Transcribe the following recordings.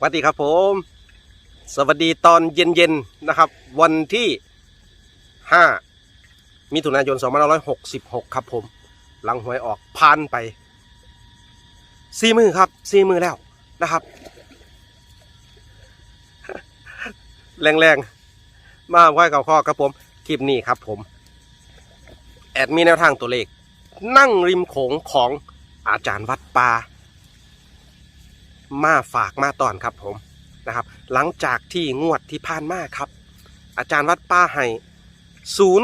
สวัสดีครับผม สวัสดีตอนเย็นๆนะครับ วันที่ 5 มิถุนายน 2566 ครับผม หลังหวยออกผ่านไปสี่มือครับสี่มือแล้วนะครับ แรงๆ มาไหว้กับข้อครับผม คลิปนี้ครับผม แอดมีแนวทางตัวเลข นั่งริมโขงของอาจารย์วัดป่า มาฝากมาตอนครับผมนะครับ หลังจากที่งวดที่ผ่านมาครับ อาจารย์วัดป้าให้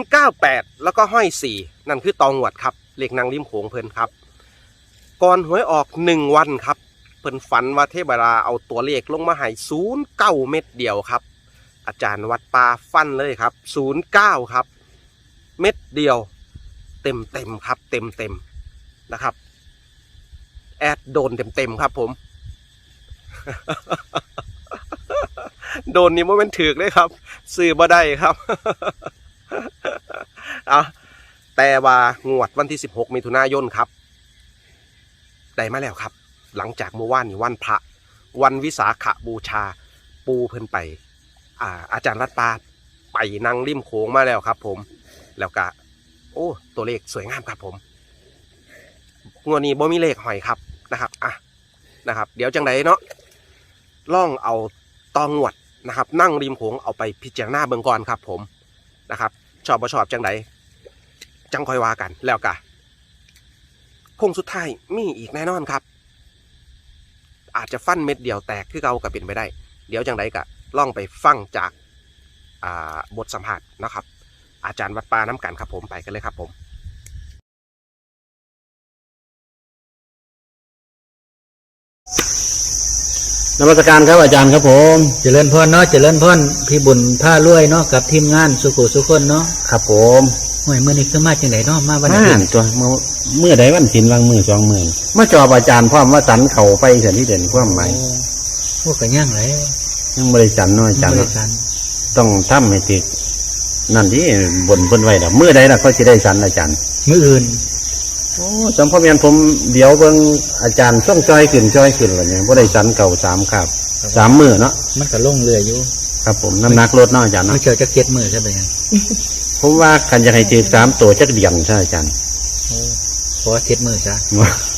098 แล้วก็ห้อย 4 นั่นคือตองวดครับเหลขนางริมโขงเพิ่นครับ ก่อนหวยออก 1 วันครับ เพิ่นฝันว่าเทพราเอาตัวเลขลงมาให้09 เม็ดเดียวครับ อาจารย์วัดป่าฟันเลยครับ 09 ครับ เม็ดเดียว เต็มเต็มครับ เต็มเต็มนะครับ แอดโดนเต็มเต็มครับผม โดนนี่โมเมนถือกเลยครับ ซื้อบ่ได้ครับเอาแต่ว่างวดวันที่ 16มิถุนายนครับ ได้มาแล้วครับ หลังจากเมื่อวานนี่วันพระ วันวิสาขบูชา ปูเพิ่นไป อ่า อาจารย์รัดปาไปนั่งริมโขงมาแล้วครับ ผม แล้วก็ โอ้ ตัวเลขสวยงามครับ ผมงวดนี้บ่มีเลขหอยครับนะครับ อะนะครับ เดี๋ยวจังไดเนาะ ล่องเอาตองวดนะครับ นั่งริมโขงเอาไปพิจารณาเบิ่งก่อนครับ ผมนะครับ ชอบบ่ชอบจังไดจังคอยว่ากันแล้วกะคงสุดท้ายมีอีกแน่นอนครับ อาจจะฟันเม็ดเดียวแตกคือเกาก็เป็นไปได้ เดี๋ยวจังไดกะล่องไปฟังจากบทสัมภาษณ์นะครับ อาจารย์วัดป่าน้ำกันครับผมไปกันเลยครับผม นมัสการครับอาจารย์ครับผมเจริญพรเนาะเจริญพรพี่บุญผ้ารวยเนาะกับทีมงานสุขุสุคนเนาะครับผมห่วยเมื่อนี้ขึ้นมาจังไหนเนาะมาวันมานี้นตัวเมื่อเมื่อใดวันศิลวางมือสองมือมาจอบอาจารย์พร้อมว่าสันเข่าไปสันที่เด่นความหมายพวกกันย่างไรยังบริสันเน้อยอาจารย์บเนาะริษัทต้องทำให้ติดนั่นที่บนเพิ่นไว้ละเมื่อใดล่ะก็จะได้สันอาจารย์มืออื่น โอ้จำพ่อเมียนผมเดี๋ยวเบิ่งอาจารย์ส่งจอยขึ้นจอยขึ้นอะไรเนี่ยบ่ได้สันเก่าสามครับสามมือเนาะมันก็ลงเรืออยู่ครับผมน้ำหนักลดเนาะอาจารย์มันเนาะเจอจะเก็ดมือใช่ไหมยังผมว่าคันจะให้ถือสามตัวจักเดียนใช่อาจารย์โอ้ขอเก็ดมือซะ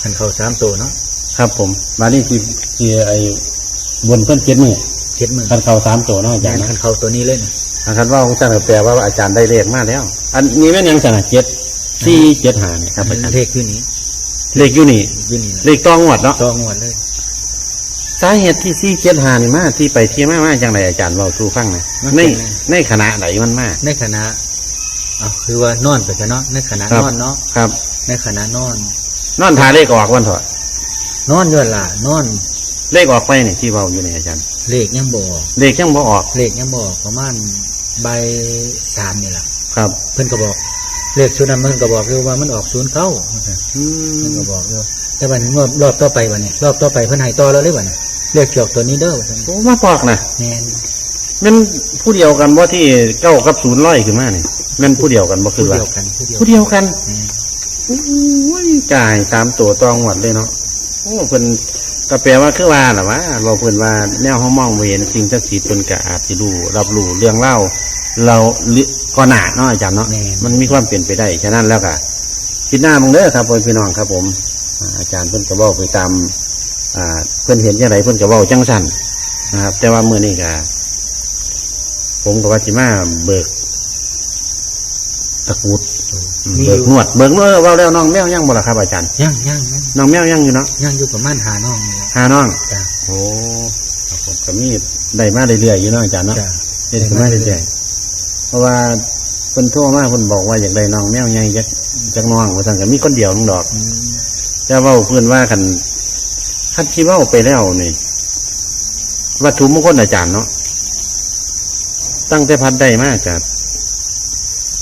มันเข้าสามตัวเนาะครับผม มานี่คือคือไอ้บนเพิ่นเจ็ดมือเก็ดมือคันเข่าสามตัวเนาะอาจารย์มัเนาะนเข้าตัวนี้เลยนะอาจารย์ว่าของท่านก็แปลว่าอาจารย์ได้เลขมาแล้ว อันนี้แม่นยังสนะเจ็ด สี่เจ็ดหาเนี่ยครับอาจารย์เลขขึ้นนี้ เลขอยู่นี่ อยู่นี่เลขต้องงวดเนาะตองวดเลย สาเหตุที่สี่เจ็ดหานี่มาที่ไปที่มามาจังไรอาจารย์เราสู่ฟังหนะในในขณะไหนมันมาในคณะเอาคือว่านอนไปกันเนาะในคณะครับนอนเนาะครับ ในคณะนอน นอนทาเลขออกวันเถอะนอนย้อนล่ะนอน เลขออกไปนี่ที่เบาอยู่นี่อาจารย์ เลขยังบออกเลขยังบ่ออกเลขยังบออกประมาณใบสามนี่แหละครับ เพิ่นก็บอก เลขชุดนั้นมันก็บอกอยู่ว่ามันออกศูนย์เก้าอืเพิ่นมก็บอกอยู่แต่วันนี้รอบต่อไปวันนี้รอบต่อไปเพิ่นให้ต่อแล้วเลยวันนี้เลขเกี่ยวตัวนี้เด้อว่าซั่นโอ้มาปอกนะแม่นแมันผู้เดียวกันว่าที่เก้ากับศูนย์ร้อยขึ้นมานี่แมันผู้เดียวกันบ่คืผู้อว่าเดียวกันผู้เดียวผู้เดียวกันแม่นโอ้ยจ่ายตามตัวตองหวัดเลยเนาะโอ้เพิ่นก็แปลว่าคือว่าหรอวะเราเพิ่นว่าแนวห้องมองบ่เห็นสิ่งศักดิ์สิทธิ์เพิ่นก็อาจจะรู้รับรู้เรื่องเล่า เราหรือก็หนาเนาะอาจารย์เนาะมันมีความเปลี่ยนไปได้ฉะนั้นแล้วก็คิดหน้ามึงเด้อครับพ่อพี่น้องครับผมอ่าอาจารย์เพิ่นก็เว้าไปตามอ่าเพิ่นเห็นจังไดเพิ่นก็เว้าจังสั่นนะครับ แต่ว่ามื้อนี้ก็ผมก็ว่าสิมาเบิก ตะกรุดอืมเบิกนวดเบิกนวดเว่าแล้วน้องแมวยังบ่ล่ะครับ อาจารย์ยังยังยังน้องแมวยังอยู่เนาะยังอยู่ประมาณหาน้องนี่แหละหาน้อง จ้ะโอ้ครับผมก็มีได้มาเรื่อยๆอยู่เนาะอาจารย์เนาะจ้ะได้มาเรื่อยๆ เพราะว่าเพิ่นโทรมาเพิ่นบอกว่าอยากได้น้องแมวใหญ่จักจักน้องว่าซั่นก็มีคนเดียวนึงดอกอืมแต่เว้าเพิ่นว่าคันคันที่เว้าไปแล้วนี่วัตถุมงคลอาจารย์เนาะตั้งแต่พัดได้มาจาก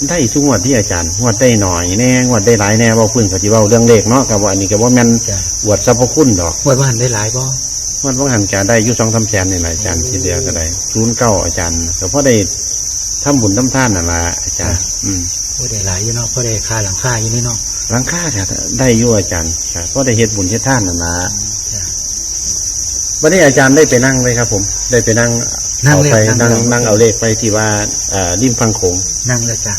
ได้ทุกงวดที่อาจารย์งวดได้หน่อยแน่งวดได้หลายแน่เว่าเพิ่นก็สิเว้าเรื่องเลขเนาะก็ว่าอันนี้ก็บ่แม่นจ้ะอวดสรรพคุณดอกงวดว่าหันได้หลายบ่มันว่าหันจะได้อยุสองทำแสนนี่แหละอาจารย์ทีเดียวก็ได้ศูนย์เก้าอาจารย์ก็เพราะได้ ทำบุญทำท่านน่ะละอาจารย์ อืมโอ้ได้หลายอยู่เนาะเพราะได้ค่าหลังค่าอยู่นี่เนาะหลังค่าค่ะได้อยู่อาจารย์ค่ะเพราะได้เฮ็ดบุญเฮ็ดท่านน่ะละจ้ะมวันนี้อาจารย์ได้ไปนั่งไหมครับ ผม ได้ไปนั่งนั่งเอาเลยไปนั่นั่งงเลยนั่งเอาเลขไปที่ว่าอ่าริมฟังโขงนั่งแล้วจ้ะ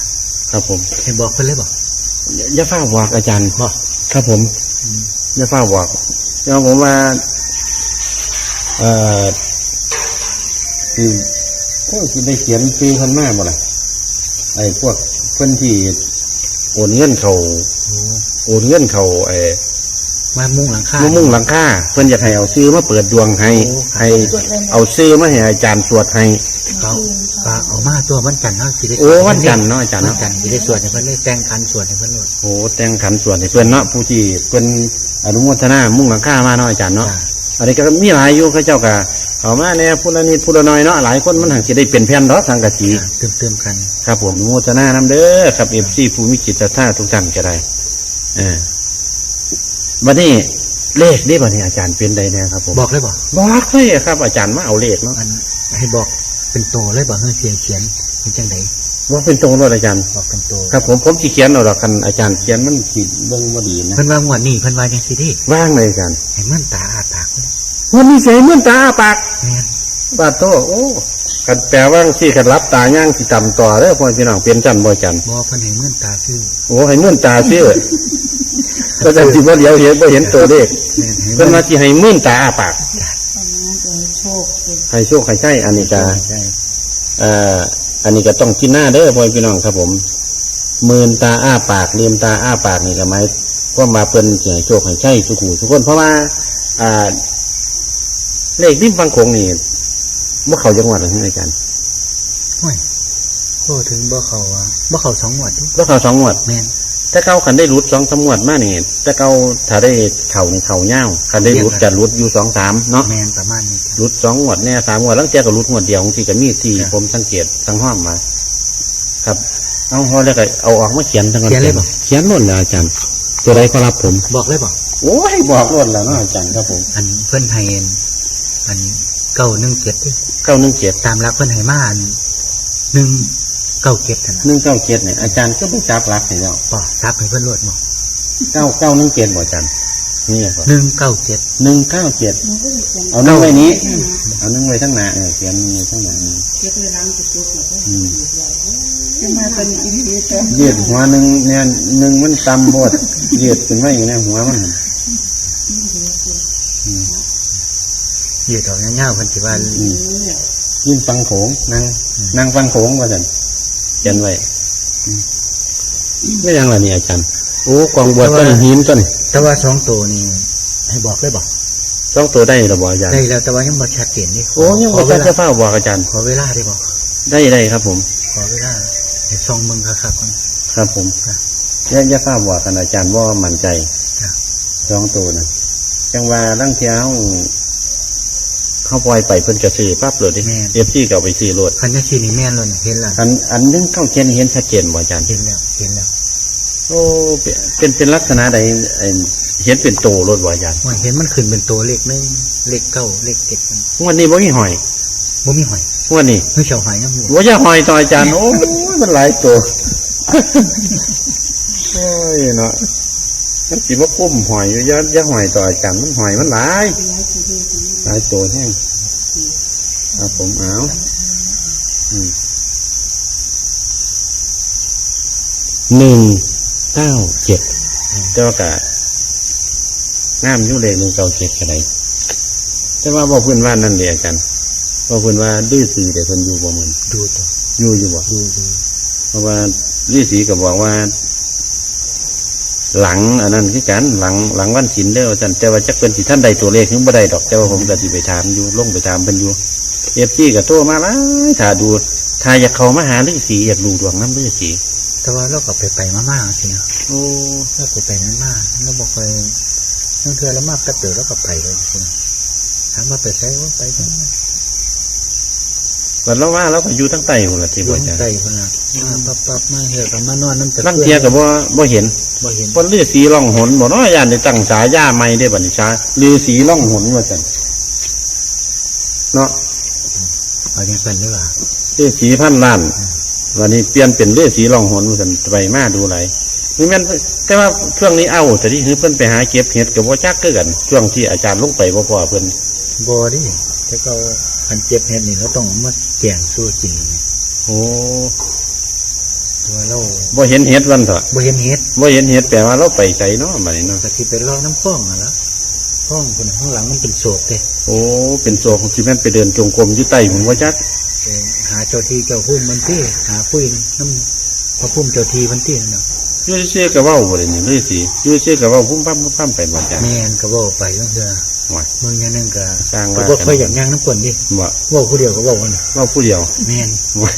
ครับผมเห็นบอกเพิ่นเลยบอกอย่าอย่าฟ้าบอกอาจารย์บอกครับผมอย่าฟ้าบอกแล้วผมว่าเอ่อคื อพวกที่ได้เขียนปีพันมาบ่ล่ะไอ้พวกเพื่อนที่โอนเงินเขาโอ้โอนเงินเขาไอ้มามุ่งหลังคามะมุ่งหลังค่าเพื่อนอยากให้เอาซื้อมาเปิดดวงให้โอ้ครับให้เอาซื้อมาให้อาจารย์ตรวจให้เขาก็เอามาตัววันจันทร์เนาะสิได้โอ้วันจันทร์เนาะอาจารย์วันเนาะจันทร์สิได้สวดให้เพิ่นเลยแต่งคันสวดให้เพิ่นโลดโอ้แต่งขันส่วนให้เพื่อนเนาะผู้ที่เพื่อนอนุโมทนามุ่งหลังค่ามาเนาะอาจารย์เนาะจ้ะอันนี้ก็มีหลายอยู่เขาเจ้าก็ เอามาเนี่ยพูดละนิดพูดละน้อยเนาะหลายคนมันหังจะได้เป็นแผ่นดอกสังกะสีจ้ะเติมเติมๆกัน ครับผมอนุโมทนานำเด้อครับเอฟซีผู้มีจิตศรัทธาทุกท่านก็ได้เออวันนี้เลขนี่บัดนี้อาจารย์เป็นใดแน่ครับผมบอกเลยบอกบอกเลยครับ อาจารย์มาเอาเลขเนาะอันให้บอกเป็นโตเลยบอกให้เสียงเขียนเป็นจังไดว่าเป็นตรงรถอาจารย์บอกเป็นโตครับ ผมผมที่เขียนเอาดอกกันอาจารย์เขียนมันขีดเบิ่งบ่ดีนะเพิ่นว่างวดนี้เพิ่นว่าจังซี่เดิว่างเลยอาจารย์ให้มันตาอาปากเพิ่น วันนี้เสียเมื่อนตาอ้าปากแม่นบาดโตโอ้กันแปลว่าสี่ขันรับตาย่างสิต่ำต่อเด้อพ่อพี่น้องเป็นจันบ่จันบ่เพิ่นให้มันตาซื่อโอ้ให้มื่นตาเชื่อก็จะสิบ่เดียวเห็นบ่เห็นตัวเลขแม่นให้เพิ่นมัว่านสิให้มื่นตาอ้าปากประมาณจะให้โชคเลยให้โชคให้ใช่อันนี้ก็ใช่เอ่ออันนี้ก็ต้องกินหน้าเด้อพ่อพี่น้องครับผมมื่นตาอ้าปากเลียมตาอ้าปากนี่ก็หมายความมาเพิ่นสิให้โชคให้ใช่ทุกหูทุกคนเพราะว่า อ่า เลขริมฟังโขงนี่บ่เข้าจังหวัดเลยอาจารย์ห้วยโอ้ถึงบ่เข้าว่าบ่เข้าสองงวดเด้บ่เข้าสองงวดแม่นถ้าเขาคันได้รุดสองสามงวดมานี่ถ้าเขาถ้าได้เข่านี่เข่าเง่าวคันได้รุดจะรุดอยู่สองสามเนาะแม่นประมาณนี้จ้ะรุดสองงวดแน่สามงวดแล้วแจก็รุดงวดเดียวของที่จะมีที่ครับผมสังเกตทั้งห้องมา ครับเอาพอแล้วก็เอาออกมาเขียนทั้งเขียนเลยบ่เขียนล้นแล้วอาจารย์ ตัวใดก็รับผม บอกเลยบอกโอ้ยบอกล้นแล้วเนาะอาจารย์ครับผม อันเพิ่นให้ อันเก้าหนึ่งเจ็ดดิเก้าหนึ่งเจ็ดตามรักเพิ่นให้มาอันหนึ่งเก้าเจ็ดนั่นหน่ะนึ่งเก้าเจ็ดเนี่ยอาจารย์ก็ไม่จับรักให้แล้วปอซับให้เพิ่นรวดบอกเก้าเก้าหนึ่งเจ็ดบ่อาจารย์นี่ไงหนึ่งเก้าเจ็ดหนึ่งเก้าเจ็ดมันก็เลยเขียนเอานึ่งไว้นี้ เอานึ่งไว้ทั้งหน้าเออเขียนนี่ทั้งหน้านี่เก็บเลยล้างจุดจุดแล้วก็อืมจะมาเป็นอีพีจ้ะยืดหัวหนึ่งเนี่ยหนึ่งมันต่ำบดยืดขึ้นมาอยู่ในหัวมัน ยืดออกเงาๆเพิ่นสิว่าอืมยืนฟังโขงนั่งนั่งฟังโขงว่าจันเขียนไว้ไม่ยังล่ะนี่อาจารย์โอ้กองบวชต้นหินต้นแต่ว่าสองตัวนี่ให้บอกเลยบอกต้องตัวได้หรือบ่อาจารย์ได้แล้วแต่ว่ายังบ่ชัดเจนนี่โอ้ยังบอเวทันลาจะเฝ้าบอกอาจารย์ ขอเวลาได้บอกได้ได้ครับ ผม ขอเวลาให้ซองมึงครับครับผมครับอย่าอย่าเฝ้าบอกอาจารย์ว่ามั่นใจสองตัวนะจังว่าตั้งเที่ยว เขาปล่อยไปเพิ่นกระซื้อปั๊บเลยดิเอฟซีก็เอาไปซื้อรถคันนี้สีนี่แม่นแล้วนี่เห็นแล้วอันอันนึงเข้าเขียนเห็นชัดเจนบ่อาจารย์เห็นแล้วเห็นแล้วโอ้เป็นเป็นเป็นลักษณะใดไอ้เห็นเป็นโตรถบ่อาจารย์ว่าเห็นมันขึ้นเป็นตัวเลขหนึ่งเลขเก้าเลขเจ็ดมันงวันนี้บ่มีหอยบ่มีหอยงวันนี้เฮ้ยเฉาหอยยังอยู่บ่จะหอยต่ออาจารย์โอ้ยมันหลายตัว โอ้ยเนาะ มันสิบ่คุ้มหอยอยู่อย่าอย่าหอยต่ออาจารย์มันหอยมันหลายย้ายทีเดียวทีนี้หลายตัวแห้งครับผมเอาอืมหนึ่งเก้าเจ็ดแต่ว่ากะน้ำอยุ่เลขหนึ่งเก้าเจ็ดก็ได้แต่ว่าบอกเพื่อนว่านั่นเลยอาจารย์บอกเพื่อนว่าดื้อสีแต่เพิ่นอยู่บ่เหมือนดูตัวอยู่อยู่บ่ดูดูเพราะว่าดื้อสีก็บอกว่า หลังอันนั้นคือกันหลังหลังวันศิลเด้ออาจารย์แต่ว่าจักเป็นสิท่านใดตัวเลขถึงบ่ได้ดอกแต่ว่าผมก็สิไปถามอยู่ลงไปถามเพิ่นอยู่เอฟซีก็โทรมาหลายถ้าดูถ้าอยากเข้ามาหาฤาษีอยากดูดวงน้ำฤาษีแต่ว่าเราก็ไปไปๆมาๆสินะโอ้เราไปไปๆมาๆเราบอกไปนั่งเทือแล้วมาแป๊บเดียวแล้วก็ไปเลยสินะถามว่าไปใช้ว่าไป จังบัดเราว่าเราก็อยู่ทั้งใต้คนละที่อบ่ยู่อาจารย์ใต้คนละมาปั๊บปั๊บมาเหือกมานอนน้ำตะลังเทียก็บ่บ่เห็นบ่เห็นคนฤาษีล่องหนบ่เนาะยานได้ตั้งฉายาใหม่ได้บัดนี้ชาฤาษีล่องหนว่าซั่นเนาะเอาอย่างนั้นดีกว่าฤาษีพันล้านวันนี้เปลี่ยนเป็นฤาษีล่องหนว่าซั่นไปมาดูหลายนี่แม่นแต่ว่าช่วงนี้เอาแต่ที่คือเพิ่นไปหาเก็บเห็ดก็บ่จักคือกันช่วงที่อาจารย์ลงไปบ่พอเพิ่นบอดิ แต่ก็อันเจ็บเห็ดนี่เราต้องเอามาแกงสู้กินโอ้ตัวเราบ่เห็นเห็ดวันเถอะบ่เห็นเห็ดบ่เห็นเห็ดแปลว่าเราไปใส่เนาะบัดนี้เนาะก็สิเป็นรอน้ำฟ้องอะละฟ้องคนข้างหลังมันเป็นโศกเด้โอ้เป็นโซของที่แม่นไปเดินจงกรมอยู่ใต้ผมว่าจักไปหาเจ้าที่เจ้าพุ่มมันที่หาคุยน้ำพระพุ่มเจ้าที่มันที่นั่นเนาะอยู่เชื่อกับเว้าบ่ได้นี่เลยสิอยู่เชื่อกับเว้าพุ่มปั้มพุ่มปั้มไปบ่จักแม่นก็เว่าไปตั้งเถอะว่า มึงอย่างนึงก็สร้างก็ว่าบ่ค่อยอย่างย่างน้ำกวนดิบ่เว่าผู้เดียวก็เว่าวันน่ะเว้าผู้เดียวแม่นว่า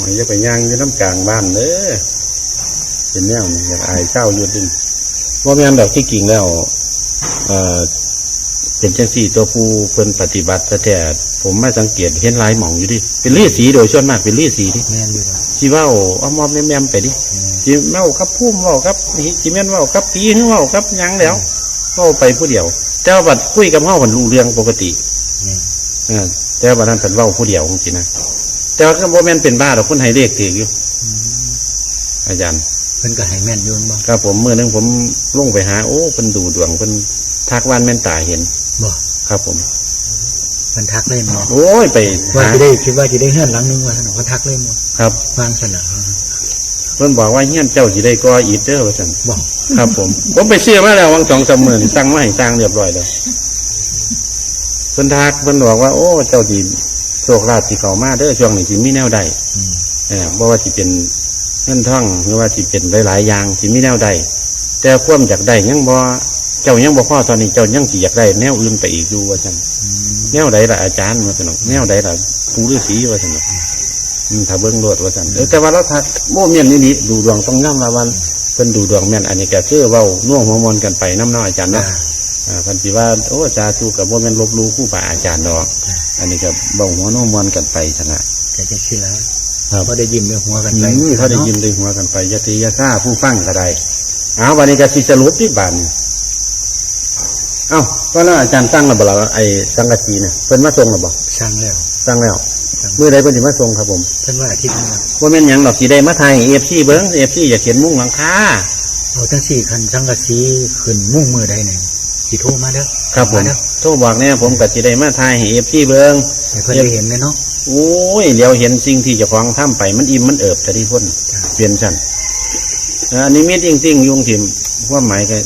ว่าอย่าไปย่างอยู่น้ำกลางบ้านเด้อเป็นแนวนี่อยากอายเจ้าอยู่ดิบ่แม่นดอกที่กิ่งแล้วเอ่อเป็นจังซี่ตัวผู้เพิ่นปฏิบัติแต่ผมมาสังเกตเห็นหลายหม่องอยู่ดิเป็นฤาษีโดยส่วนมากเป็นฤาษีดิแม่นอยู่แล้วสิเว้าเอามอมแม่มๆไปดิแม่นสิเว้ากับพุ่มเว้ากับสิแม่นเว้ากับผีหรือเว้ากับหยังแล้ว เว้าไปผู้เดียว แต่ว่าบัดคุยกับเฮามันรู้เรื่องปกติแม่นเออแต่ว่านั้นเป็นเว้าผู้เดียวจริงๆนะแต่ว่าก็บ่แม่นเป็นบ้าดอกคนให้เลขถืออยู่อืมอาจารย์เพิ่นก็ให้แม่นอยู่บ่ครับผมเมื่อนึงผมลงไปหา โอ้เพิ่นดูดวงเพิ่นทักวันแม่นตาเห็นบ่ครับผมเพิ่นทักเล่นบ่โอ้ยไปว่าหาจะได้คิดว่าจะได้เฮือนหลังนึงว่าซั่นเนาะเพิ่นทักเล่นบ่ครับวางซั่นน่ะเพิ่นบอกว่าเฮียนเจ้าสิได้ก่ออีกเด้อว่าซั่นบ่ครับ ผม ผมไปเชื่อมาแล้ววังสองสามหมื่นสั่งมาให้สร้างเรียบร้อยแล้วเพิ่นทักเพิ่นบอกว่า โอ้ เจ้าสิโชคลาภสิเข้ามาเด้อช่วงนี้สิมีแนวใดอืมเออบ่ว่าสิเป็นเงินท่องหรือว่าสิเป็นหลายๆอย่างสิมีแนวใดแต่ความอยากได้ยังบ่เจ้ายังบ่พอตอนนี้เจ้ายังสิอยากได้แนวอื่นไปอีกอยู่ว่าซั่นอืมแนวใดล่ะอาจารย์ว่าซั่นเนาะแนวใดล่ะปู่ฤาษีว่าซั่นเนาะอืม ถ้าเบิ่งโลดว่าซั่นเออแต่ว่าเราทักโม่เมียนนี่นี่ดูดวงต้องย้ำว่าวันเพิ่นดูดวงแม่นอันนี้ก็คือเว้าน่วงหัวมอนกันไปน้ำเน้ออาจารย์จ้าเนาะอ่าเพิ่นสิว่าโอ้สาธุกับบ่แม่นลบหลู่ครูบาอาจารย์ดอกจ้าอันนี้ก็เว้าหัวน่วงมอนกันไปชนะก็จะคิดแล้วครับพอได้ยิ้มในหัวกันอืไปมเขาได้ยินได้หัวกันไปยะติยะซ่าผู้ฟังก็ได้เอาวันนี้ก็สิสรุปที่บานเอ้าก็แล้วอาจารย์ตั้งระเบ่ล่ะไอ้สังกะสีเนี่ยเพิ่นมาส่งระบ่สร้างแล้วตั้งแล้วสร้างเมื่อใดเพิ่นสิมาส่งครับผมเพิ่นว่าอาทิตย์หนึงแล้วว่าแม่นหยังดอกสิได้มาไทย FC เบิ่ง FC อยากเห็นมุ้งหลังคา เอาทั้งสี่คันสังกะสีขึ้นมุ่งมือใดเนี่ยสิโทรมาเด้อครับผมาเด้อโทรบอกแน่ผมก็สิได้มาไทยให้ FC เบิ่งให้เพิ่นได้เห็นเลยเนาะ โอ้ยเดี๋ยวเห็นสิ่งที่เจ้าของทำไปมันอิ่มมันเอิบแต่ที่พ้นจ้าเปลี่ยนชั้นอันนี้มีจริงๆยุงถิ่มความหมายก็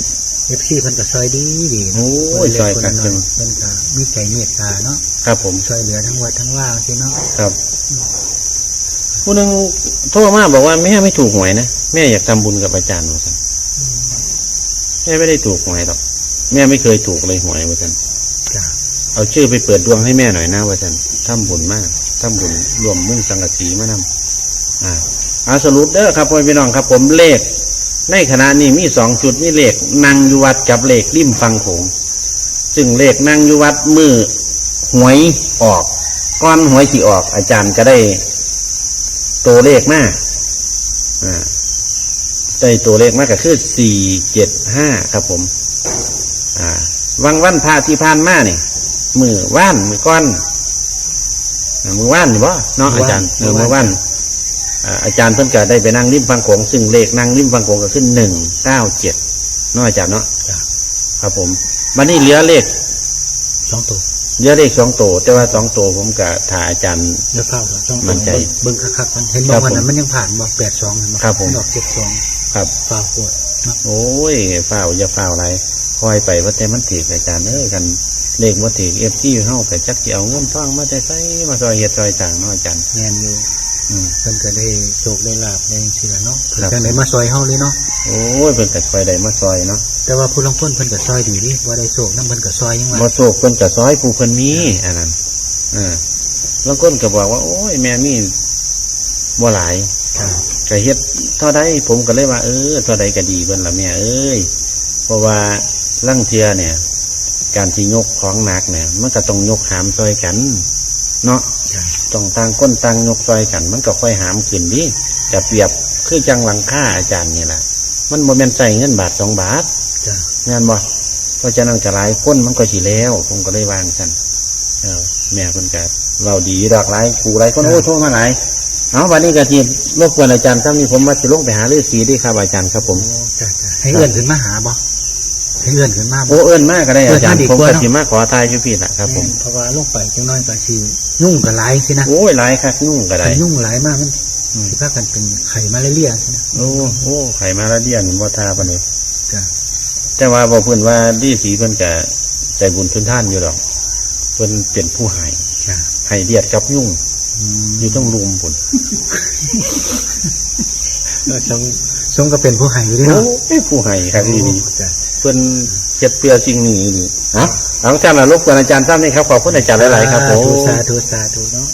เอฟซีเพิ่นก็ซอยดีดีโอ้ยซอยกันจังเพิ่นก็มีใจเมตตาเนาะครับผมช่วยเหลือทั้งวัดทั้งว่าสิเนาะครับผู้หนึงโทรมาบอกว่าแม่ไม่ถูกหวยนะแม่อยากทำบุญกับอาจารย์ว่าซั่นแม่ไม่ได้ถูกหวยหรอกแม่ไม่เคยถูกเลยหวยว่าซั่นจ้าเอาชื่อไปเปิดดวงให้แม่หน่อยนะว่าซั่นทำบุญมากทำบุญรวมมุ่งสังกะสีมานำอ่าเอาสรุปเด้อครับพ่อพี่น้องครับ ผมเลข ในขณะนี้มีสองจุดมีเลขนางยุวัดกับเลขริมฟังโขงซึ่งเลขนางยุวัดมือหวยออกก้อนหวยที่ออก อาจารย์ก็ได้ตัวเลขมาอ่าได้ตัวเลขมาก็คือสี่เจ็ดห้าครับผม อ่า วังวันพาที่ผ่านมาเนี่ยมือว่านมือก้อนอ่ามือว่านนี่บ่เนาะอาจารย์เออมือว่าน อ่าอาจารย์เพิ่นก็ได้ไปนั่งริมฟังโขงซึ่งเลขนั่งริมฟังโขงก็ขึ้นหนึ่งเก้าเจ็ดเนาะอาจารย์เนาะจ้าครับผมวันนี้เหลือเลขสองตัวเหลือเลขสองตัวแต่ว่าสองตัวผมกับถ่าอาจารย์เดี๋ยวเฝ้าก่อนสองตัวมั่นใจเบิ่งคักๆมันเห็นครับ่บวันนั้นผมมันยังผ่านบ่แปดสองเห็นบ่ครับผมดอกเจ็ดสองครับฟ้าโคตรเนาะโอ้ยฝ้าวอย่าฝ้าวอะไรคอยไปว่าแต่มันถืออาจารย์เอ้ยกันเลขว่าถือเอฟซีเฮาแต่จักสิเอาเงินท่องมาแต่ใส่มาซอยเฮ็ดซอยต่างเนาะอาจารย์แม่นอยู่อืม เพิ่นก็ได้โชคได้ลาบได้สิละเนาะเพิ่นครับ จังไดมาซอยเฮาเลยเนาะโอ้ยเพิ่นก็คอยได้มาซอยเนาะแต่ว่าผู้ลางคนเพิ่นก็ซอยดีดิว่าได้โชคนำเพิ่นก็ซอยยังว่าบ่โศกเพิ่นก็ซอยผู้เพิ่นมีอันนั้นเออลางคนก็บอกว่า โอ้ยแม่นี่บ่หลายจ้าก็เฮ็ดเท่าใดผมก็เลยว่าเออเท่าใดก็ดีเพิ่นละแม่เอ้ยเพราะว่าลังเทียเนี่ย การที่ยกของหนักเนี่ย มันก็ต้องยกหามซอยกัน เนาะจ้า ต้องต่างก้นต่างยกซอยกัน มันก็ค่อยหามขึ้นดิจะเปรียบคือจังหลังค่าอาจารย์นี่แหละมันบ่แม่นใส่เงินบาทสองบาทจ้าแม่นบ่เพราะฉะนั้นก็หลายคนมันก็สิแล้วผมก็เลยวางซั่นเออแม่เพิ่นก็เว้าดีดอกหลายกูหลายคนโอ้โทรมาหลายเอาวันนี้ก็สิรบกวนอาจารย์ครับนี่ผมมาสิลงไปหาฤาษีด้วยครับอาจารย์ครับผมโอ้จ้าจ้าให้เอื้อนขึ้นมาหาบ่คให้ เลื่อนขึ้นมาโอ้เอิ้นมากก็ได้อาจารย์เอิ้นมาดีผมกว่าก็เนาะสิมาขอทายอยู่พี่ล่ะครับผม เพราะว่าลงไปจังน้อยก็สิยุ่งกับหลายสินะโอ้ยหลายคักนุ่งก็ได้ มันยุ่งหลายมากมันอืม สิพากันเป็นไข่มาเรียๆสินะ โอ้โอ้ไข่มาละเดียนบ่ทาปานนี้จ้ะ แต่ว่าบ่เพิ่นว่าดีสีเพิ่นก็ใจบุญทุนท่านอยู่ดอกเพิ่นเป็นผู้ให้จ้ะให้เดียดกับยุ่งอืมอยู่ต้องรุมพุ่นเออทรงทรงก็เป็นผู้ให้อยู่ด้วยโอ้เนาะยผู้ให้ครับนี่นี่จ้ะเพิ่นเฮ็ดเพื่อสิ่งนี้นี่ฮะหลังจากนั้นรบกวนอาจารย์ท่านนี่ครับขอบคุณอาจารย์หลายๆครับผม สาธุสาธุเนาะ